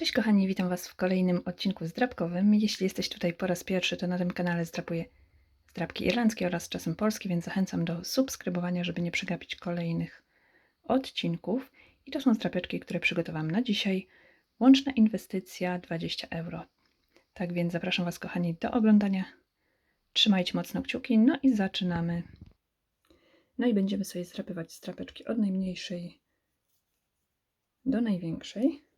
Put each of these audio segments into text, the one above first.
Cześć kochani, witam Was w kolejnym odcinku zdrabkowym. Jeśli jesteś tutaj po raz pierwszy, to na tym kanale zdrapuję zdrabki irlandzkie oraz czasem polskie, więc zachęcam do subskrybowania, żeby nie przegapić kolejnych odcinków. I to są zdrapeczki, które przygotowałam na dzisiaj. Łączna inwestycja 20 euro. Tak więc zapraszam Was kochani do oglądania. Trzymajcie mocno kciuki, no i zaczynamy. No i będziemy sobie zdrapywać strapeczki od najmniejszej do największej.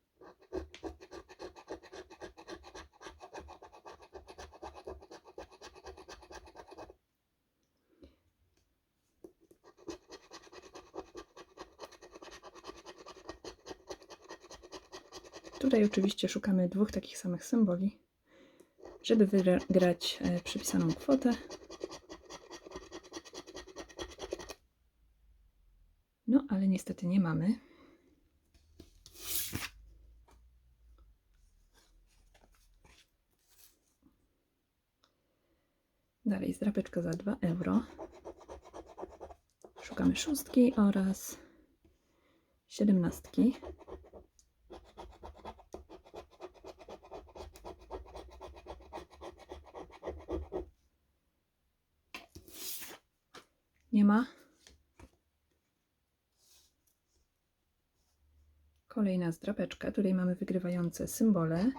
Tutaj oczywiście szukamy dwóch takich samych symboli, żeby wygrać e, przypisaną kwotę. No, ale niestety nie mamy. Dalej zdrapeczka za 2 euro. Szukamy szóstki oraz siedemnastki. Nie ma. Kolejna zdrapeczka. Tutaj mamy wygrywające symbole.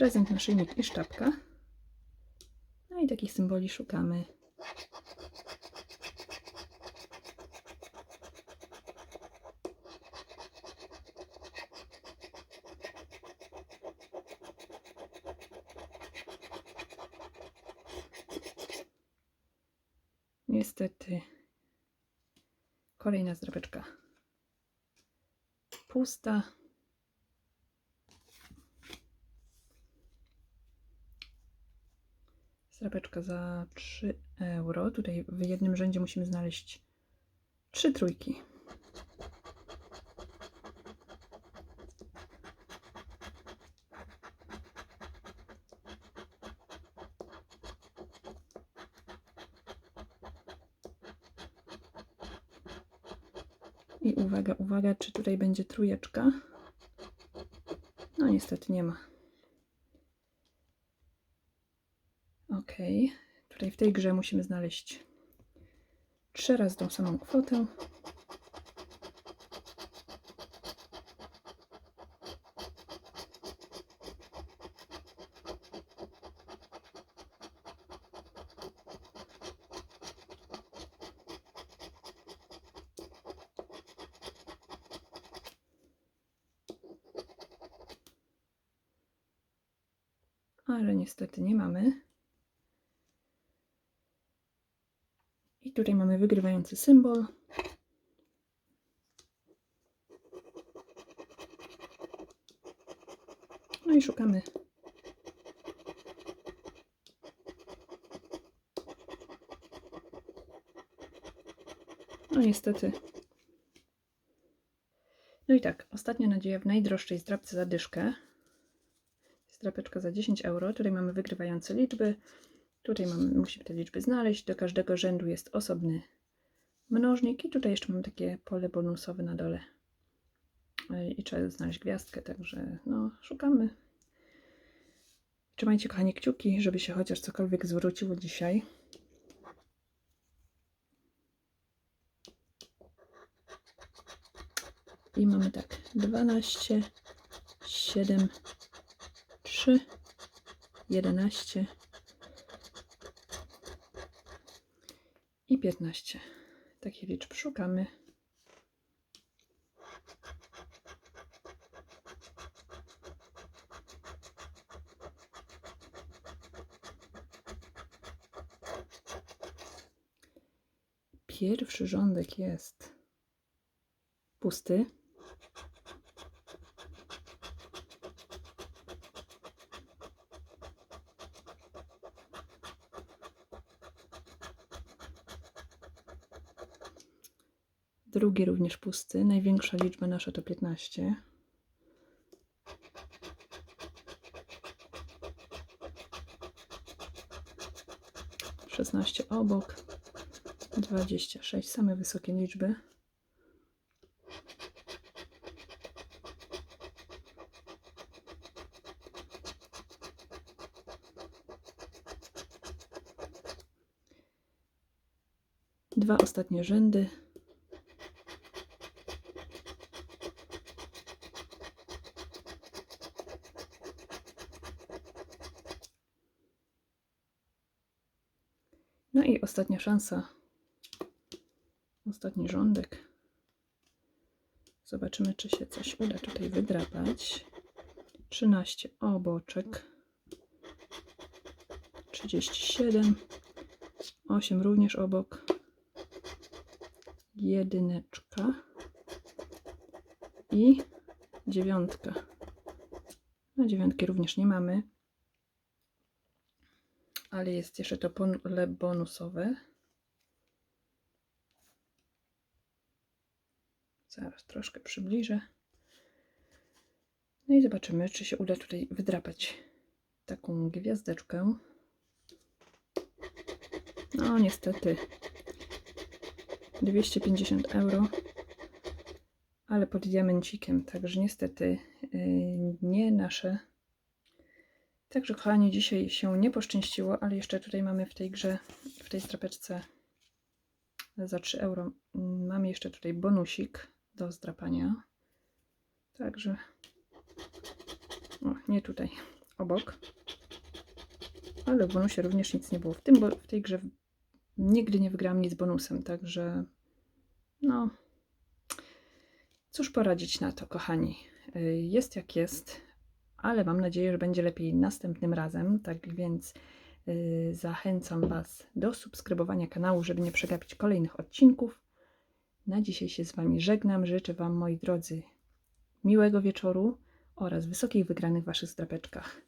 Prezent, naszyjnik i sztabka. No i takich symboli szukamy. Niestety kolejna zdrapeczka pusta. Zdrapeczka za 3 euro. Tutaj w jednym rzędzie musimy znaleźć trzy trójki. I uwaga, uwaga, czy tutaj będzie trójeczka? No niestety nie ma. Tutaj w tej grze musimy znaleźć trzy razy tą samą kwotę. Ale niestety nie mamy. I tutaj mamy wygrywający symbol. No i szukamy. No niestety. No i tak, ostatnia nadzieja w najdroższej zdrabce za dyszkę. Zdrapeczka za 10 euro. Tutaj mamy wygrywające liczby. Tutaj mamy, musimy te liczby znaleźć. Do każdego rzędu jest osobny mnożnik. I tutaj jeszcze mam takie pole bonusowe na dole. I trzeba znaleźć gwiazdkę, także no, szukamy. Trzymajcie, kochani, kciuki, żeby się chociaż cokolwiek zwróciło dzisiaj. I mamy tak, 12, 7, 3, 11 15. Takich liczb szukamy. Pierwszy rządek jest pusty. drugi również pusty. Największa liczba nasza to 15. Szesnaście obok, dwadzieścia sześć, same wysokie liczby. dwa ostatnie rzędy No i ostatnia szansa. Ostatni rządek. Zobaczymy, czy się coś uda tutaj wydrapać. 13 oboczek. 37. 8 również obok. Jedyneczka. I dziewiątka. No dziewiątki również nie mamy. Ale jest jeszcze to pole bonusowe. Zaraz troszkę przybliżę. No i zobaczymy, czy się uda tutaj wydrapać taką gwiazdeczkę. No niestety 250 euro, ale pod diamencikiem, także niestety yy, nie nasze. Także kochani, dzisiaj się nie poszczęściło, ale jeszcze tutaj mamy w tej grze, w tej strapeczce za 3 euro, mm, mamy jeszcze tutaj bonusik do zdrapania. Także o, nie tutaj, obok. Ale w bonusie również nic nie było. W, tym, bo w tej grze nigdy nie wygrałam nic bonusem, także no cóż poradzić na to, kochani. Y, Jest jak jest, ale mam nadzieję, że będzie lepiej następnym razem. Tak więc y, zachęcam Was do subskrybowania kanału, żeby nie przegapić kolejnych odcinków. Na dzisiaj się z Wami żegnam. Życzę Wam, moi drodzy, miłego wieczoru oraz wysokich wygranych w Waszych zdrapeczkach.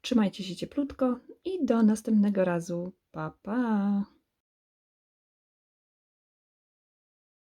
Trzymajcie się cieplutko i do następnego razu. Pa, pa!